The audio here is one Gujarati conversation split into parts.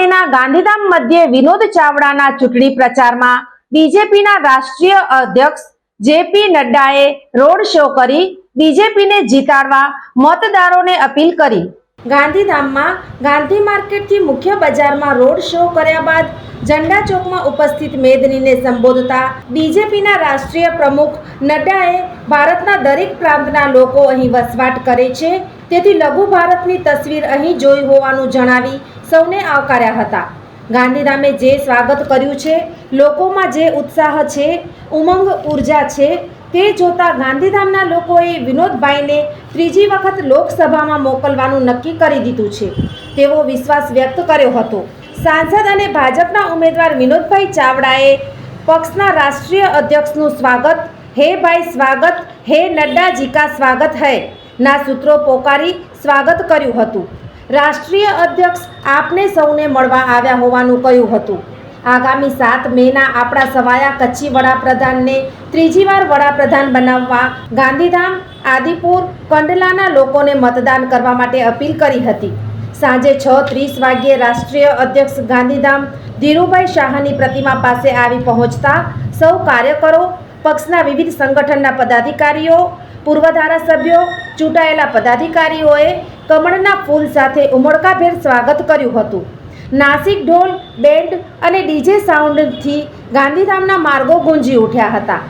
ત્રણ ગાંધીધામ મધ્યે વિનોદ ચાવડાના ચૂંટણી પ્રચારમાં બીજેપીના રાષ્ટ્રીય અધ્યક્ષ જેપી નડ્ડાએ રોડ શો કરી બીજેપીને જીતાડવા મતદારોને અપીલ કરી. ગાંધીધામમાં ગાંધી માર્કેટથી મુખ્ય બજારમાં રોડ શો કર્યા બાદ ઝંડા ચોકમાં ઉપસ્થિત મેદનીને સંબોધતા બીજેપીના રાષ્ટ્રીય પ્રમુખ નડ્ડાએ ભારતના દરેક પ્રાંતના લોકો અહીં વસવાટ કરે છે. તેથી લઘુ ભારતની તસવીર અહીં જોઈ હોવાનું જણાવી સૌને આવકાર્યા હતા. ગાંધીધામે જે સ્વાગત કર્યું છે, લોકોમાં જે ઉત્સાહ છે, ઉમંગ, ઊર્જા છે, તે જોતા ગાંધીધામના લોકોએ વિનોદભાઈને ત્રીજી વખત લોકસભામાં મોકલવાનું નક્કી કરી દીધું છે. તેવો વિશ્વાસ વ્યક્ત કર્યો હતો. સાંસદ અને ભાજપના ઉમેદવાર વિનોદભાઈ ચાવડાએ પક્ષના રાષ્ટ્રીય અધ્યક્ષનું સ્વાગત, હે ભાઈ સ્વાગત, હે નડ્ડાજી કા સ્વાગત હૈ? ના સૂત્રો પોકારી સ્વાગત કર્યું હતું. રાષ્ટ્રીય અધ્યક્ષ આપને સૌને મળવા આવ્યા હોવાનું કહ્યું હતું. આગામી સાત મેના આપણા સવાયા કચ્છી વડાપ્રધાનને ત્રીજી વાર વડાપ્રધાન બનાવવા ગાંધીધામ, આદિપુર, કંડલાના લોકોને મતદાન કરવા માટે અપીલ કરી હતી. સાંજે છ ત્રીસ વાગ્યે રાષ્ટ્રીય અધ્યક્ષ ગાંધીધામ ધીરુભાઈ શાહની પ્રતિમા પાસે આવી પહોંચતા સૌ કાર્યકરો, પક્ષના વિવિધ સંગઠનના પદાધિકારીઓ પૂર્વ ધારાસભ્યો ચૂંટાયેલા પદાધિકારીઓએ કમળના ફૂલ સાથે ઉમળકાભેર સ્વાગત કર્યું હતું. નાસિક ઢોલ, બેન્ડ અને ડીજે સાઉન્ડથી ગાંધીધામના માર્ગો ગુંજી ઉઠ્યા હતા.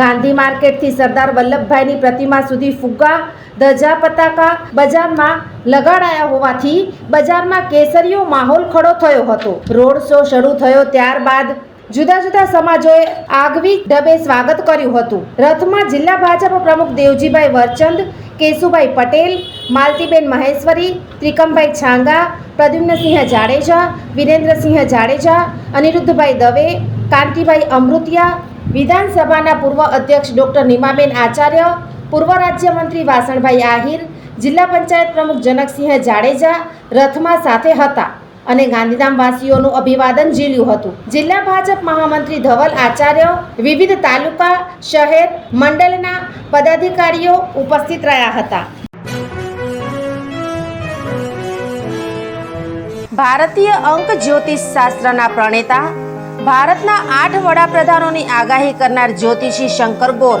ગાંધી માર્કેટથી સરદાર વલ્લભભાઈની પ્રતિમા સુધી ફુગ્ગા, ધજા પતાકા બજારમાં લગાડાયા હોવાથી બજારમાં કેસરીયો માહોલ ખડો થયો હતો. રોડ શો શરૂ થયો ત્યારબાદ જુદા જુદા સમાજોએ આગવી ઢબે સ્વાગત કર્યું હતું. રથમાં જિલ્લા ભાજપ પ્રમુખ દેવજીભાઈ વરચંદ, કેશુભાઈ પટેલ, માલતીબેન મહેશ્વરી, ત્રિકમભાઈ છાંગા, પ્રદ્યુમ્નસિંહ જાડેજા, વિરેન્દ્રસિંહ જાડેજા, અનિરુદ્ધભાઈ દવે, કાંતિભાઈ અમૃતિયા, વિધાનસભાના પૂર્વ અધ્યક્ષ ડોક્ટર નીમાબેન આચાર્ય, પૂર્વ રાજ્યમંત્રી વાસણભાઈ આહિર, જિલ્લા પંચાયત પ્રમુખ જનકસિંહ જાડેજા રથમાં સાથે હતા. અને ગાંધીધામવાસીઓનું અભિવાદન ઝીલ્યું હતું. જિલ્લા ભાજપ મહામંત્રી ધવલ આચાર્ય વિવિધ તાલુકા, શહેર, મંડળના પદાધિકારીઓ ઉપસ્થિત રહ્યા હતા. ભારતીય અંક જ્યોતિષ શાસ્ત્રના પ્રણેતા, ભારતના આઠ વડાપ્રધાનોની આગાહી કરનાર જ્યોતિષી શંકર ગોર